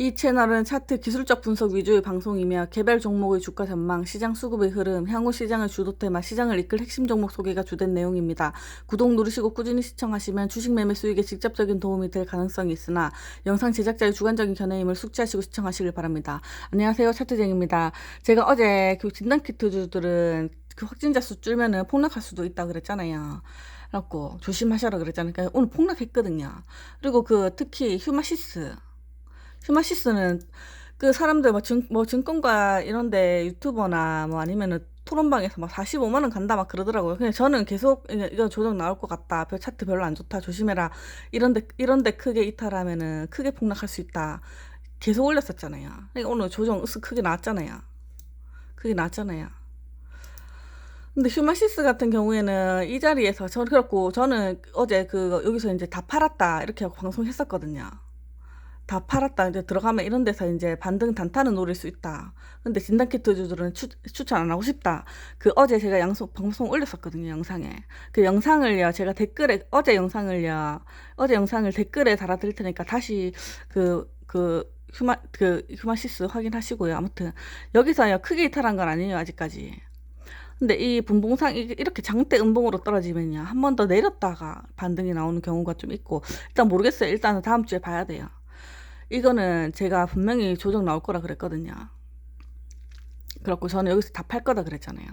이 채널은 차트 기술적 분석 위주의 방송이며 개별 종목의 주가 전망, 시장 수급의 흐름, 향후 시장의 주도 테마, 시장을 이끌 핵심 종목 소개가 주된 내용입니다. 구독 누르시고 꾸준히 시청하시면 주식 매매 수익에 직접적인 도움이 될 가능성이 있으나 영상 제작자의 주관적인 견해임을 숙지하시고 시청하시길 바랍니다. 안녕하세요. 차트쟁입니다. 제가 어제 그 진단 키트주들은 그 확진자 수 줄면은 폭락할 수도 있다 그랬잖아요. 그래갖고 조심하셔라 그랬잖아요. 그러니까 오늘 폭락했거든요. 그리고 그 특히 휴마시스. 휴마시스는 그 사람들 뭐, 증, 뭐 증권가 이런데 유튜버나 뭐 아니면은 토론방에서 막 45만 원 간다 막 그러더라고요. 그냥 저는 계속 이거- 조정 나올 것 같다. 별 차트 별로 안 좋다. 조심해라. 이런데 이런데 크게 이탈하면은 크게 폭락할 수 있다. 계속 올렸었잖아요. 그러니까 오늘 조정 크게 나왔잖아요. 크게 나왔잖아요. 근데 휴마시스 같은 경우에는 이 자리에서 저 그렇고 저는 어제 그 여기서 이제 다 팔았다 이렇게 하고 방송했었거든요. 다 팔았다 이제 들어가면 이런 데서 이제 반등 단타는 노릴 수 있다. 근데 진단키트 주들은 추, 추천 안 하고 싶다. 그 어제 제가 양소 방송 올렸었거든요 영상에. 그 영상을요 제가 댓글에 어제 영상을요 어제 영상을 댓글에 달아드릴 테니까 다시 그 그 휴마 그 휴마시스 확인하시고요. 아무튼 여기서요 크게 이탈한 건 아니에요 아직까지. 근데 이 분봉상 이- 이렇게 장대 음봉으로 떨어지면요 한 번 더 내렸다가 반등이 나오는 경우가 좀 있고 일단 모르겠어요. 일단은 다음 주에 봐야 돼요. 이거는 제가 분명히 조정 나올 거라 그랬거든요. 그렇고 저는 여기서 다 팔 거다 그랬잖아요.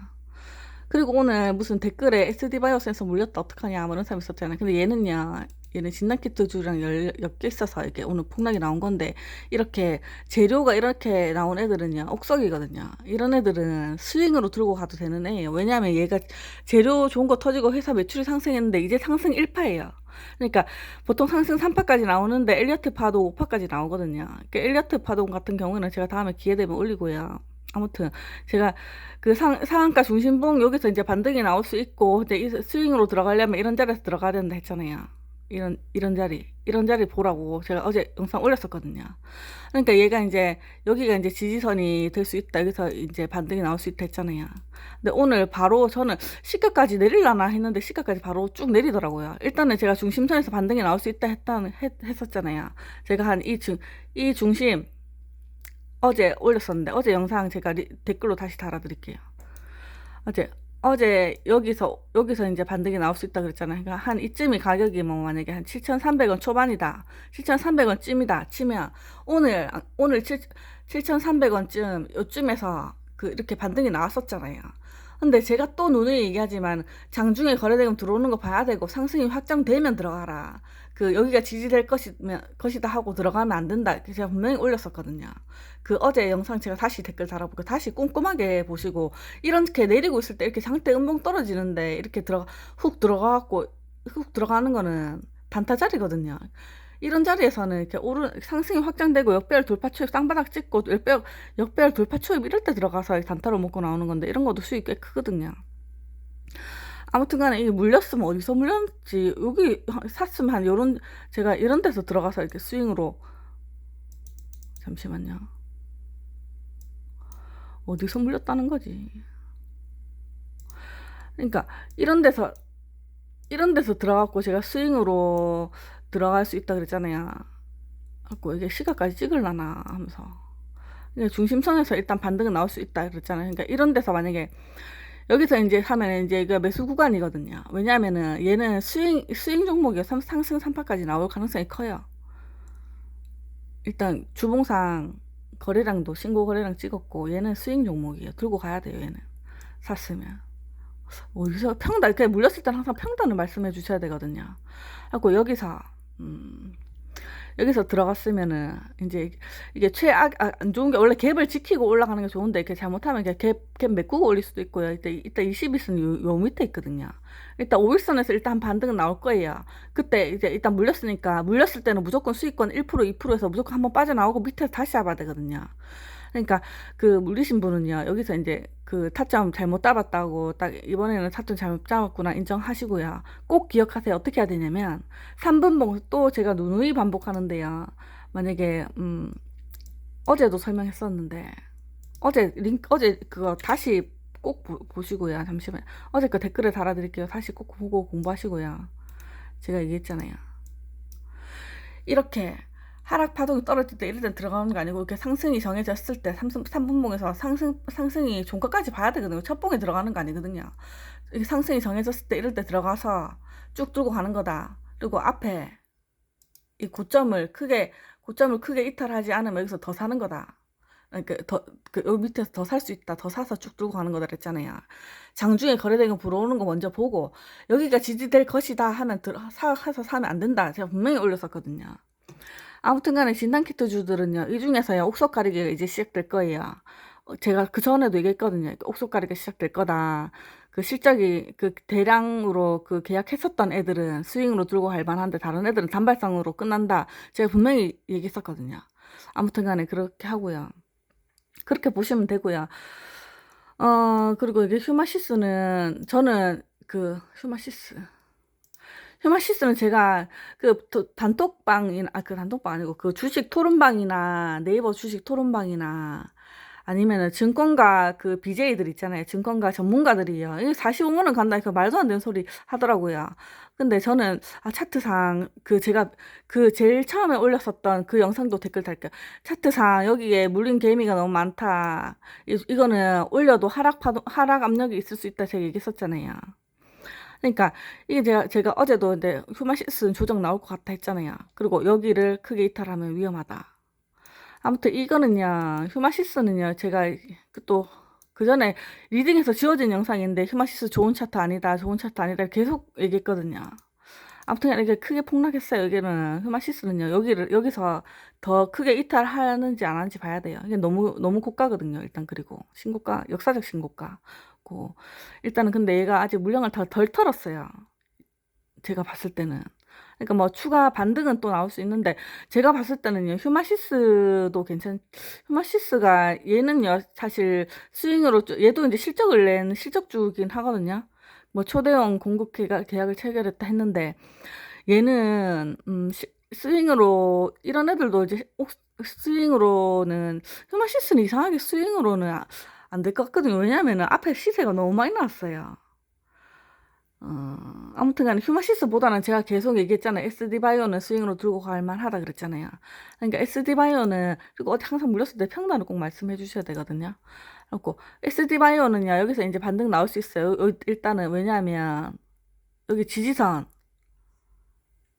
그리고 오늘 무슨 댓글에 SD바이오 센서 물렸다 어떡하냐 뭐 이런 사람 있었잖아요. 근데 얘는요. 얘는 진단키트 주랑 열, 엮여 있어서 이게 오늘 폭락이 나온 건데 이렇게 재료가 이렇게 나온 애들은요 옥석이거든요 이런 애들은 스윙으로 들고 가도 되는 애예요 왜냐하면 얘가 재료 좋은 거 터지고 회사 매출이 상승했는데 이제 상승 1파예요 그러니까 보통 상승 3파까지 나오는데 엘리어트 파도 5파까지 나오거든요. 그 엘리어트 파동 같은 경우는 제가 다음에 기회 되면 올리고요. 아무튼 제가 그 상, 상한가 중심봉 여기서 이제 반등이 나올 수 있고 이제 이 스윙으로 들어가려면 이런 자리에서 들어가야 된다 했잖아요. 이런 이런 자리 이런 자리 보라고 제가 어제 영상 올렸었거든요. 그러니까 얘가 이제 여기가 이제 지지선이 될 수 있다 여기서 이제 반등이 나올 수 있다 했잖아요. 근데 오늘 바로 저는 시가까지 내릴라나 했는데 시가까지 바로 쭉 내리더라고요. 일단은 제가 중심선에서 반등이 나올 수 있다 했다는 했, 했었잖아요. 제가 한 이 중 이 중심 어제 올렸었는데 어제 영상 제가 리, 댓글로 다시 달아드릴게요. 어제 어제 여기서 여기서 이제 반등이 나올 수 있다 그랬잖아요. 그러니까 한 이쯤이 가격이 뭐 만약에 한 7,300원 초반이다. 7,300원 쯤이다. 치면 오늘 오늘 7 7,300원쯤 요쯤에서 그 이렇게 반등이 나왔었잖아요. 근데 제가 또 누누이 얘기하지만 장중에 거래대금 들어오는 거 봐야 되고 상승이 확정되면 들어가라. 그 여기가 지지될 것이면 것이다 하고 들어가면 안 된다. 제가 분명히 올렸었거든요. 그 어제 영상 제가 다시 댓글 달아보고 다시 꼼꼼하게 보시고 이렇게 내리고 있을 때 이렇게 장대 음봉 떨어지는데 이렇게 들어가 훅 들어가갖고 훅 들어가는 거는 단타 자리거든요. 이런 자리에서는 이렇게 오른 상승이 확장되고 역배열 돌파 초입 쌍바닥 찍고 역배열 역배열 돌파 초입 이럴 때 들어가서 단타로 먹고 나오는 건데 이런 것도 수익 꽤 크거든요. 아무튼간에 이게 물렸으면 어디서 물렸지 여기 샀으면 한 요런 제가 이런 데서 들어가서 이렇게 스윙으로 잠시만요. 어디서 물렸다는 거지? 그러니까 이런 데서 이런 데서 들어갔고 제가 스윙으로 들어갈 수 있다 그랬잖아요. 갖고 이게 시가까지 찍을라나 하면서 중심선에서 일단 반등은 나올 수 있다 그랬잖아요. 그러니까 이런 데서 만약에 여기서 이제 하면 이제 이거 매수 구간이거든요. 왜냐하면은 얘는 스윙 스윙 종목이 상승 3파까지 나올 가능성이 커요. 일단 주봉상 거래량도 신고 거래량 찍었고 얘는 스윙 종목이에요. 들고 가야 돼요. 얘는 샀으면. 어디서 평단 이렇게 물렸을 때는 항상 평단을 말씀해 주셔야 되거든요. 하고 여기서 음, 여기서 들어갔으면은 이제 이게 최악 아, 안 좋은 게 원래 갭을 지키고 올라가는 게 좋은데 이렇게 잘못하면 이렇게 갭, 갭 메꾸고 올릴 수도 있고요. 이따 이따 20일선 요, 요 밑에 있거든요. 일단 5일선에서 일단 반등은 나올 거예요. 그때 이제 일단 물렸으니까 물렸을 때는 무조건 수익권 1% 2%에서 무조건 한번 빠져나오고 밑에서 다시 잡아야 되거든요. 그러니까 그 물리신 분은요 여기서 이제 그 타점 잘못 잡았다고 딱 이번에는 타점 잘못 잡았구나 인정하시고요. 꼭 기억하세요. 어떻게 해야 되냐면 3분 봉 또 제가 누누이 반복하는데요. 만약에 음 어제도 설명했었는데 어제 링크 어제 그거 다시 꼭 보, 시고요. 잠시만 어제 그 댓글에 달아드릴게요. 다시 꼭 보고 공부하시고요. 제가 얘기했잖아요. 이렇게 하락 파동이 떨어질 때 이럴 때 들어가는 거 아니고 이렇게 상승이 정해졌을 때 삼, 삼분봉에서 상승 상승이 종가까지 봐야 되거든요. 첫 봉에 들어가는 거 아니거든요. 이렇게 상승이 정해졌을 때 이럴 때 들어가서 쭉 들고 가는 거다. 그리고 앞에 이 고점을 크게 고점을 크게 이탈하지 않으면 여기서 더 사는 거다. 그러니까 더그 밑에서 더 살 수 있다. 더 사서 쭉 들고 가는 거다 그랬잖아요. 장중에 거래대금 불어오는 거 먼저 보고 여기가 지지될 것이다 하면 들어 사 해서 사면 안 된다. 제가 분명히 올렸었거든요. 아무튼간에 진단키트 주들은요 이 중에서요 옥석 가리기가 이제 시작될 거예요. 어, 제가 그 전에도 얘기했거든요. 옥석 가리기가 시작될 거다. 그 실적이 그 대량으로 그 계약했었던 애들은 스윙으로 들고 갈 만한데 다른 애들은 단발성으로 끝난다. 제가 분명히 얘기했었거든요. 아무튼간에 그렇게 하고요. 그렇게 보시면 되고요. 어 그리고 이게 휴마시스는 저는 그 휴마시스 휴마시스는 제가 그 도- 단톡방이나 아 그 단톡방 아니고 그 주식 토론방이나 네이버 주식 토론방이나 아니면은 증권가 그 BJ들 있잖아요. 증권가 전문가들이요. 이 45만 원 간다. 그 말도 안 되는 소리 하더라고요. 근데 저는 아 차트상 그 제가 그 제일 처음에 올렸었던 그 영상도 댓글 달게요. 차트상 여기에 물린 개미가 너무 많다. 이, 이거는 올려도 하락 파동 하락 압력이 있을 수 있다 제가 얘기했었잖아요. 그러니까 이게 제가 제가 어제도 근데 휴마시스는 조정 나올 것 같다 했잖아요. 그리고 여기를 크게 이탈하면 위험하다. 아무튼 이거는요 휴마시스는요 제가 또 그 전에 리딩에서 지워진 영상인데 휴마시스 좋은 차트 아니다 좋은 차트 아니다 계속 얘기했거든요. 아무튼 이게 크게 폭락했어요. 여기는 휴마시스는요 여기를 여기서 더 크게 이탈하는지 안 하는지 봐야 돼요. 이게 너무 너무 고가거든요. 일단 그리고 신고가 역사적 신고가 고 일단은 근데 얘가 아직 물량을 다덜 털었어요. 제가 봤을 때는. 그러니까 뭐 추가 반등은 또 나올 수 있는데 제가 봤을 때는요 휴마시스도 괜찮 휴마시스가 얘는요 사실 스윙으로 좀- 얘도 이제 실적을 낸 실적주긴 하거든요 뭐 초대형 공급 계약, 계약을 체결했다 했는데 얘는 음 시- 스윙으로 이런 애들도 이제 옥- 스윙으로는 휴마시스는 이상하게 스윙으로는 안 될 것 같거든요 왜냐면은 앞에 시세가 너무 많이 나왔어요 어, 아무튼 간에 휴마시스보다는 제가 계속 얘기했잖아요. SD바이오는 스윙으로 들고 갈 만하다 그랬잖아요. 그러니까 SD바이오는, 그리고 어디 항상 물렸을 때 평단을 꼭 말씀해 주셔야 되거든요. 그리고 SD바이오는요, 여기서 이제 반등 나올 수 있어요. 여- 일단은, 왜냐하면, 여기 지지선,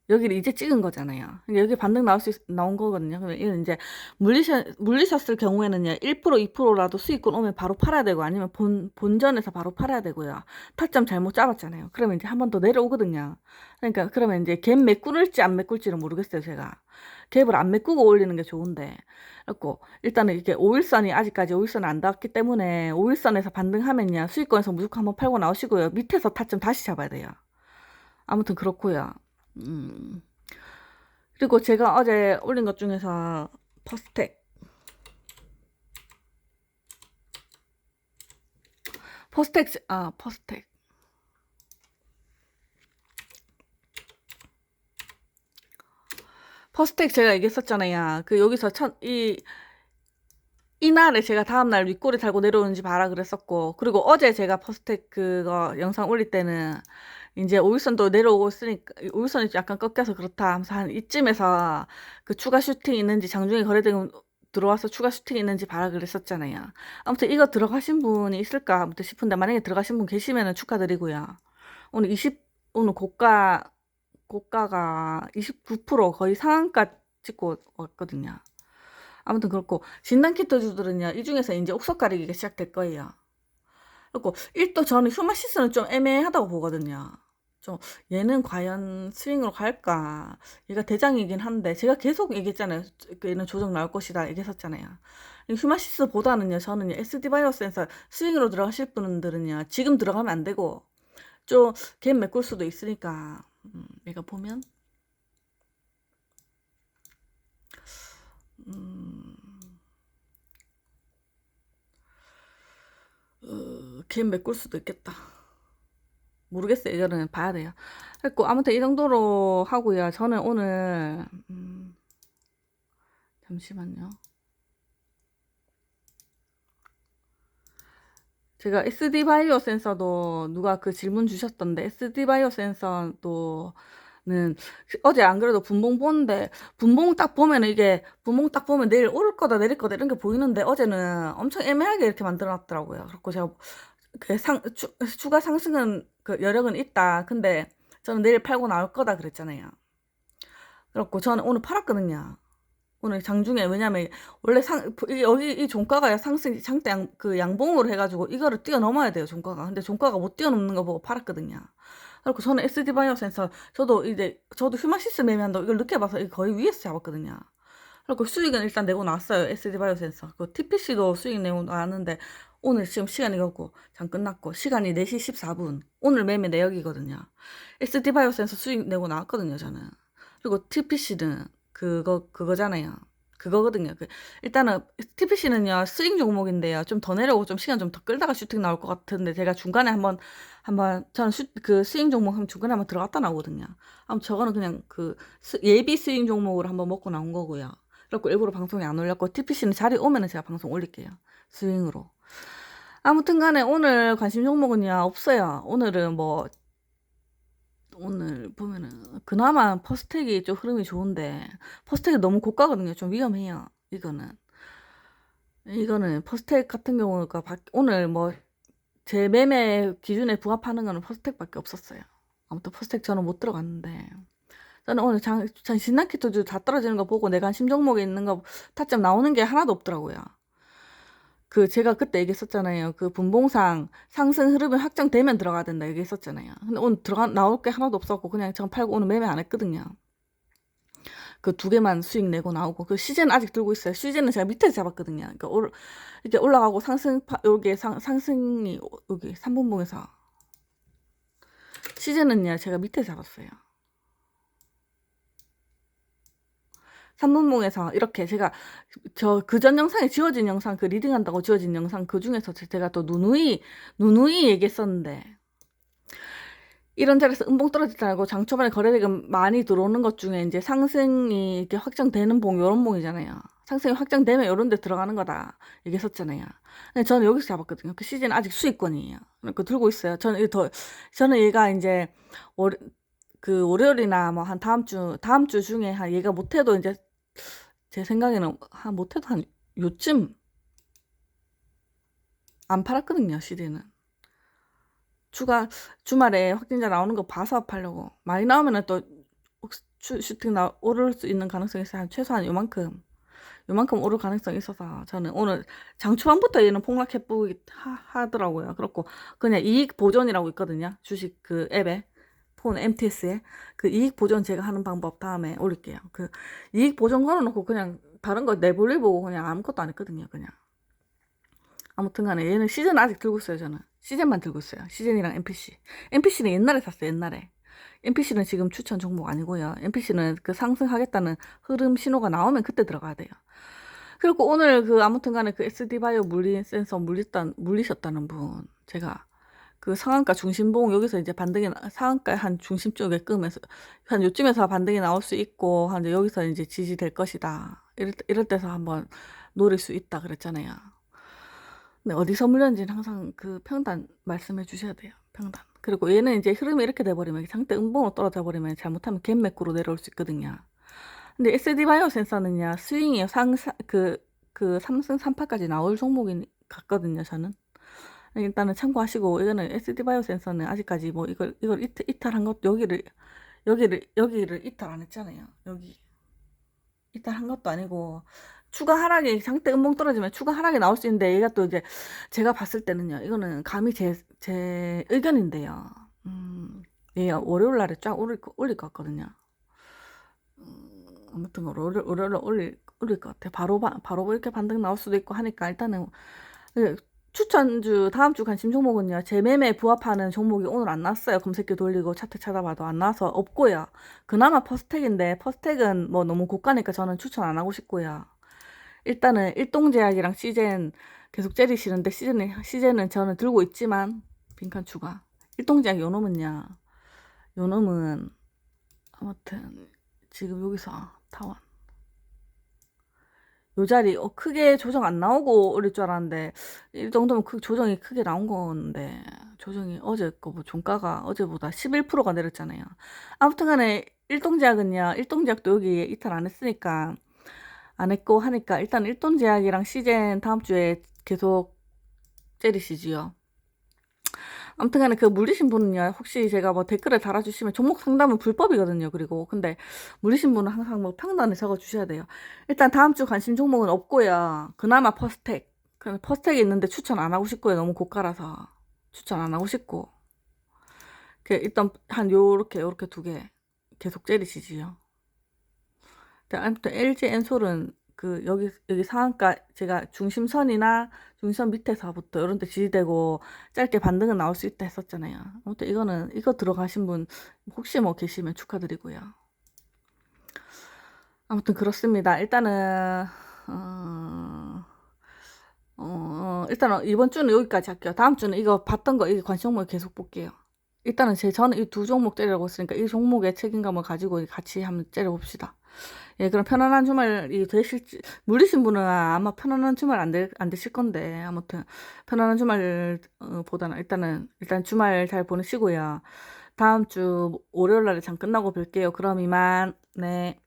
여기를 이제 찍은 거잖아요. 그러니까 여기 반등 나올 수, 있, 나온 거거든요. 그러면 이건 이제 물리셨, 물리셨을 경우에는요, 1% 2%라도 수익권 오면 바로 팔아야 되고, 아니면 본, 본전에서 바로 팔아야 되고요. 타점 잘못 잡았잖아요. 그러면 이제 한 번 더 내려오거든요. 그러니까, 그러면 이제 갭 메꾸를지 안 메꿀지는 모르겠어요, 제가. 갭을 안 메꾸고 올리는 게 좋은데. 그래고 일단은 이게 5일선이 아직까지 5일선을 안 닿았기 때문에 5일선에서 반등하면요, 수익권에서 무조건 한번 팔고 나오시고요. 밑에서 타점 다시 잡아야 돼요. 아무튼 그렇고요. 음. 그리고 제가 어제 올린 것 중에서 퍼스텍 퍼스텍 아 퍼스텍 퍼스텍 제가 얘기했었잖아요. 그 여기서 첫이 이날에 제가 다음날 윗꼬리 달고 내려오는지 봐라 그랬었고 그리고 어제 제가 퍼스텍 그거 영상 올릴 때는 이제 오일선도 내려오고 있으니까 오일선이 약간 꺾여서 그렇다 하면서 한 이쯤에서 그 추가 슈팅 있는지 장중에 거래대금 들어와서 추가 슈팅 있는지 봐라 그랬었잖아요. 아무튼 이거 들어가신 분이 있을까 아무튼 싶은데 만약에 들어가신 분 계시면 축하드리고요. 오늘 20 오늘 고가 고가가 29% 거의 상한가 찍고 왔거든요. 아무튼 그렇고 진단 키트 주들은요 이 중에서 이제 옥석 가리기가 시작될 거예요. 그리고 1도 저는 휴마시스는 좀 애매하다고 보거든요. 좀 얘는 과연 스윙으로 갈까? 얘가 대장이긴 한데 제가 계속 얘기했잖아요. 그 얘는 조정 나올 것이다 얘기했었잖아요. 휴마시스보다는요 저는 SD 바이오센서 스윙으로 들어가실 분들은요 지금 들어가면 안 되고 좀갭 메꿀 수도 있으니까 음, 얘가 보면 음, 어, 갭 메꿀 수도 있겠다. 모르겠어요. 이거는 봐야 돼요. 그리고 아무튼 이 정도로 하고요. 저는 오늘 음, 잠시만요. 제가 SD 바이오 센서도 누가 그 질문 주셨던데 SD 바이오 센서도 어제 안 그래도 분봉 보는데 분봉 딱 보면 이게 분봉 딱 보면 내일 오를 거다 내릴 거다 이런 게 보이는데 어제는 엄청 애매하게 이렇게 만들어 놨더라고요. 그래고 제가 그 상, 추, 추가 상승은 그 여력은 있다. 근데 저는 내일 팔고 나올 거다 그랬잖아요. 그렇고 저는 오늘 팔았거든요. 오늘 장중에 왜냐면 원래 상 이- 여기 이 종가가 상승 장대 양, 그 양봉으로 해가지고 이거를 뛰어넘어야 돼요 종가가 근데 종가가 못 뛰어넘는 거 보고 팔았거든요 그리고 저는 SD 바이오 센서 저도 이제 저도 휴마시스 매매한다고 이걸 늦게 봐서 이거 거의 위에서 잡았거든요 그리고 수익은 일단 내고 나왔어요 SD 바이오 센서 그 TPC도 수익 내고 나왔는데 오늘 지금 시간이 없고 장 끝났고 시간이 4시 14분 오늘 매매 내역이거든요 SD 바이오 센서 수익 내고 나왔거든요 저는 그리고 TPC는 그거 그거잖아요. 그거거든요. 그 일단은 TPC는요 스윙 종목인데요. 좀 더 내려오고 좀 시간 좀 더 끌다가 슈팅 나올 것 같은데 제가 중간에 한번 한번 저는 슈, 그 스윙 종목 한번 중간에 한번 들어갔다 나오거든요. 아무 저거는 그냥 그 스- 예비 스윙 종목으로 한번 먹고 나온 거고요. 그래고 일부러 방송에 안 올렸고 TPC는 자리 오면은 제가 방송 올릴게요. 스윙으로. 아무튼 간에 오늘 관심 종목은요 없어요. 오늘은 뭐 오늘 보면은 그나마 퍼스텍이 좀 흐름이 좋은데 퍼스텍이 너무 고가거든요. 좀 위험해요. 이거는 이거는 퍼스텍 같은 경우가 바- 오늘 뭐 제 매매 기준에 부합하는 거는 퍼스텍밖에 없었어요. 아무튼 퍼스텍 저는 못 들어갔는데 저는 오늘 장, 전 신나키토주 다 떨어지는 거 보고 내가 심 종목에 있는 거 타점 나오는 게 하나도 없더라고요. 그 제가 그때 얘기했었잖아요. 그 분봉상 상승 흐름이 확정되면 들어가야 된다 얘기했었잖아요. 근데 오늘 들어가 나올 게 하나도 없었고 그냥 전 팔고 오늘 매매 안 했거든요. 그 두 개만 수익 내고 나오고 그 시즌 아직 들고 있어요. 시즌은 제가 밑에 잡았거든요. 그러니까 올, 이렇게 올라가고 상승 파, 여기 상, 상승이 여기 3분봉에서 시즌은요 제가 밑에 잡았어요. 3분봉에서 이렇게 제가 저 그 전 영상에 지워진 영상 그 리딩한다고 지워진 영상 그 중에서 제가 또 누누이 누누이 얘기했었는데 이런 자리에서 음봉 떨어지지 않고 장 초반에 거래대금 많이 들어오는 것 중에 이제 상승이 이렇게 확정되는 봉 요런 봉이잖아요. 상승이 확정되면 요런 데 들어가는 거다 얘기했었잖아요. 근데 저는 여기서 잡았거든요. 그 시즌 아직 수익권이에요. 그 들고 있어요. 저는 이거 더 저는 얘가 이제 월, 그 월요일이나 뭐 한 다음 주 다음 주 중에 한 얘가 못해도 이제 제 생각에는 한 못해도 한 요쯤 안 팔았거든요 시대는. 추가 주말에 확진자 나오는 거 봐서 팔려고. 많이 나오면은 또 슈팅 나 오를 수 있는 가능성이 있어요 한 최소한 요만큼 요만큼 오를 가능성이 있어서 저는 오늘 장 초반부터 얘는 폭락해 보기 하더라고요. 그렇고 그냥 이익 보존이라고 있거든요 주식 그 앱에 폰 MTS에 그 이익 보존 제가 하는 방법 다음에 올릴게요. 그 이익 보존 걸어놓고 그냥 다른 거 내볼리 보고 그냥 아무것도 안 했거든요. 그냥 아무튼 간에 얘는 시즌 아직 들고 있어요. 저는 시즌만 들고 있어요. 시즌이랑 NPC. NPC는 옛날에 샀어요. 옛날에. NPC는 지금 추천 종목 아니고요. NPC는 그 상승하겠다는 흐름 신호가 나오면 그때 들어가야 돼요. 그리고 오늘 그 아무튼 간에 그 SD 바이오 물리 센서 물리던 물리셨다는 분 제가 그 상한가 중심봉 여기서 이제 반등이 나- 상한가 한 중심 쪽에 끄면서 한 요쯤에서 반등이 나올 수 있고 한 여기서 이제 지지될 것이다 이럴, 때- 이럴 때서 한번 노릴 수 있다 그랬잖아요. 근데 어디서 물렸는지는 항상 그 평단 말씀해 주셔야 돼요. 평단. 그리고 얘는 이제 흐름이 이렇게 돼버리면 상대 음봉으로 떨어져 버리면 잘못하면 갭맥구로 내려올 수 있거든요. 근데 SD 바이오 센서는요 스윙이요 상그 그 삼승 3파까지 나올 종목이 같거든요 저는. 일단은 참고하시고 이거는 SD 바이오 센서는 아직까지 뭐 이걸 이걸 이탈, 이탈 한 것도 여기를 여기를 여기를 이탈 안 했잖아요. 여기 이탈한 것도 아니고 추가 하락이 상대 음봉 떨어지면 추가 하락이 나올 수 있는데 얘가 또 이제 제가 봤을 때는요. 이거는 감히 제 제 의견인데요. 음, 얘 월요일 날에 쫙 올릴 거- 올릴 것 같거든요. 음, 아무튼 월요일 월요일 날 올릴 올릴 것 같아. 바로 바, 바로 이렇게 반등 나올 수도 있고 하니까 일단은 그 추천주 다음 주 관심 종목은요. 제 매매에 부합하는 종목이 오늘 안 나왔어요. 검색기 돌리고 차트 찾아봐도 안 나와서 없고요. 그나마 퍼스텍인데 퍼스텍은 뭐 너무 고가니까 저는 추천 안 하고 싶고요. 일단은 일동제약이랑 시젠 계속 째리시는데 시즌은 시즌은 저는 들고 있지만 빈칸 추가. 일동제약 요놈은요. 요놈은 아무튼 지금 여기서 타원 요 자리 어, 크게 조정 안 나오고 올릴 줄 알았는데 이 정도면 그 조정이 크게 나온 건데 조정이 어제 거뭐 종가가 어제보다 11%가 내렸잖아요. 아무튼 간에 일동제약은요. 일동제약도 여기 이탈 안 했으니까 안 했고 하니까 일단 일동제약이랑 시젠 다음 주에 계속 때리시지요. 아무튼 간에 그 물리신 분은요. 혹시 제가 뭐 댓글에 달아주시면 종목 상담은 불법이거든요. 그리고 근데 물리신 분은 항상 뭐 평단에 적어주셔야 돼요. 일단 다음 주 관심 종목은 없고요. 그나마 퍼스텍. 그럼 퍼스텍이 있는데 추천 안 하고 싶고요. 너무 고가라서 추천 안 하고 싶고. 그 일단 한 요렇게 요렇게 두 개 계속 때리시지요. 근데 아무튼 LG 엔솔은 그 여기 여기 상한가 제가 중심선이나 중심선 밑에서부터 이런 데 지지되고 짧게 반등은 나올 수 있다 했었잖아요. 아무튼 이거는 이거 들어가신 분 혹시 뭐 계시면 축하드리고요. 아무튼 그렇습니다. 일단은 어, 어, 일단은 이번 주는 여기까지 할게요. 다음 주는 이거 봤던 거, 이게 관심 종목 계속 볼게요. 일단은 제, 저는 이 두 종목 때리라고 했으니까 이 종목의 책임감을 가지고 같이 한번 때려봅시다. 예, 그럼 편안한 주말이 되실지, 물리신 분은 아마 편안한 주말 안, 되, 안 되실 건데, 아무튼, 편안한 주말, 어, 보다는 일단은, 일단 주말 잘 보내시고요. 다음 주 월요일 날에 장 끝나고 뵐게요. 그럼 이만, 네.